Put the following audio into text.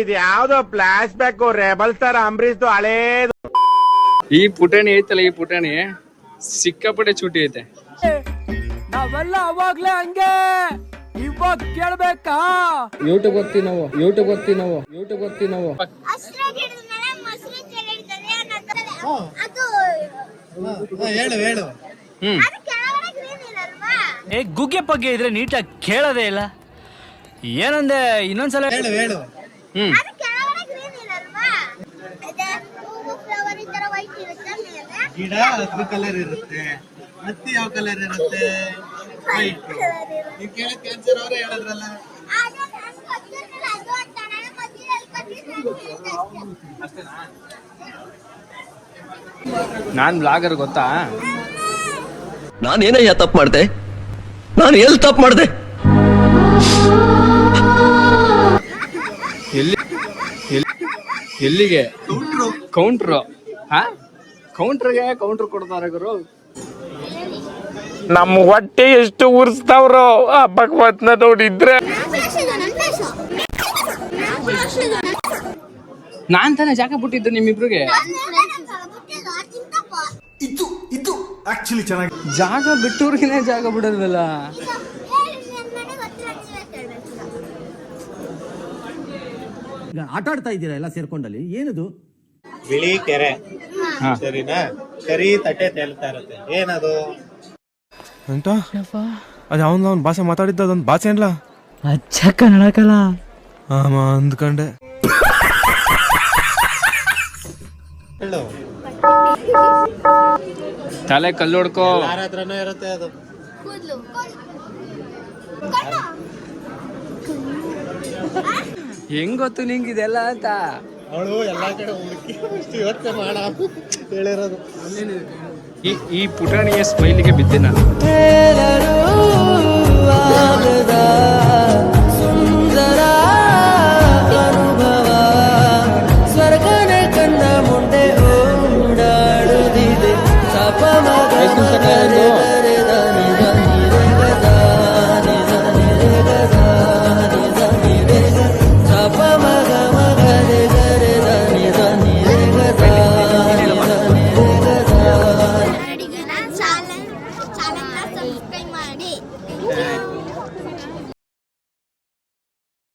ಇದು ಯಾವ್ದೋ flash back rebel star Ambarish ಹಳೇದು ಈ ಪುಟಾಣಿ ಐತಲ್ಲ ಈ ಪುಟಾಣಿ? ಸಿಕ್ಕಾಪಟ್ಟೆ ಚೂಟಿ ಐತೆ. ನಾವೆಲ್ಲ ಅವಾಗ್ಲೇ ಹಂಗೆ. ಇವಾಗ ಕೇಳ್ಬೇಕಾ? ಯೂಟ್ಯೂಬ್ ಗೊತ್ತಿ ನಾವು ಯೂಟ್ಯೂಬ್ ಗೊತ್ತಿ ನಾವು ಯೂಟ್ಯೂಬ್ ಗೊತ್ತಿ ನಾವು. ಹೇಳು ಹೇಳು. ಹ್ಮ್. ಏ ಗುಗ್ಗೆ ಪಗ್ಗೆ ಇದ್ರೆ ನೀಟಾಗಿ ಕೇಳೋದೇ ಇಲ್ಲ. ಏನಂದೆ ಇನ್ನೊಂದ್ಸಲ ಹೇಳು. ಹೇಳು ಹ್ಮ್. ಗಿಡ ಹಸಿರು ಕಲರ್ ಇರುತ್ತೆ. ಹತ್ತಿ ಯಾವ ಕಲರ್ ಇರುತ್ತೆ? ವೈಟ್ ನೀವು ಕೇಳಕ್ ಕ್ಯಾನ್ಸರ್ ಅವರೇ ಹೇಳಿದ್ರಲ್ಲ. ಅದು ನಾನು ಗೊತ್ತಿರ್ಲಿಲ್ಲ ಅದು ಅಂತ. ನಾನು ಮಧ್ಯದಲ್ಲಿ ಕಟ್ಟಿದ್ದು ಅಷ್ಟೇ. ನಾನ್ ಬ್ಲಾಗರ್ ಗೊತ್ತಾ? ನಾನೇನಯ್ಯ ತಪ್ಪು ಮಾಡ್ದೆ? ನಾನು ಎಲ್ಲಿ ತಪ್ಪು ಮಾಡಿದೆ? ಎಲ್ಲಿ ಎಲ್ಲಿ ಎಲ್ಲಿಗೆ? ಕೌಂಟ್ರು ಹಾ? ಕೌಂಟ್ರಿಗೆ ಕೌಂಟ್ರ್ ಕೊಡ್ತಾರೆ ಗುರು. ನಮ್ಮ ಹೊಟ್ಟೆ ಎಷ್ಟು ಉರ್ಸ್ತಾವ್ರು ಆ ಭಗವತ್ನ ನೋಡಿದ್ರೆ. ನಾನ್ ತಾನೇ ಜಾಗ ಬಿಟ್ಟಿದ್ದು ನಿಮ್ಮಿಬ್ರಿಗೆ? ಜಾಗ ಬಿಟ್ಟವ್ರಿಗೆ ಜಾಗ ಬಿಡೋದಲ್ಲ ಈಗ ಆಟ ಆಡ್ತಾ ಇದ್ದೀರಾ ಎಲ್ಲ ಸೇರ್ಕೊಂಡಲ್ಲಿ? ಏನದು? ಬಿಳಿ ಕೆರೆ. ಸರಿನಾ? ಕರಿ ತಟ್ಟೆ ತೇಲ್ತಾ ಇರುತ್ತೆ. ಏನದು? ಅಂತ ಅದು ಅವನ್ ಅವ್ನ ಭಾಷೆ ಮಾತಾಡಿದ್ದ ಅದೊಂದು ಭಾಷೆ ಅಲ್ಲ ಅಚ್ಚ ಕನ್ನಡಕಲ್ಲ ಆಮ ಅಂದ್ಕಂಡೆ ಹೇಳು. ತಲೆ ಕಲ್ಲು ಹೊಡ್ಕೋ ಯಾರ ಹತ್ರನೂ ಇರುತ್ತೆ ಅದು. ಹೆಂಗ್ ಗೊತ್ತು ನಿಂಗೆ ಇದೆಲ್ಲ ಅಂತ? ಅವಳು ಎಲ್ಲಾ ಕಡೆ ಹುಡುಕಿ ಮಾಡ. ಹೇಳಿರೋದು. ಈ ಈ ಪುಟಾಣಿಯ ಸ್ಮೈಲಿಗೆ ಬಿದ್ದೆ ನಾನು. ไก่มาดิ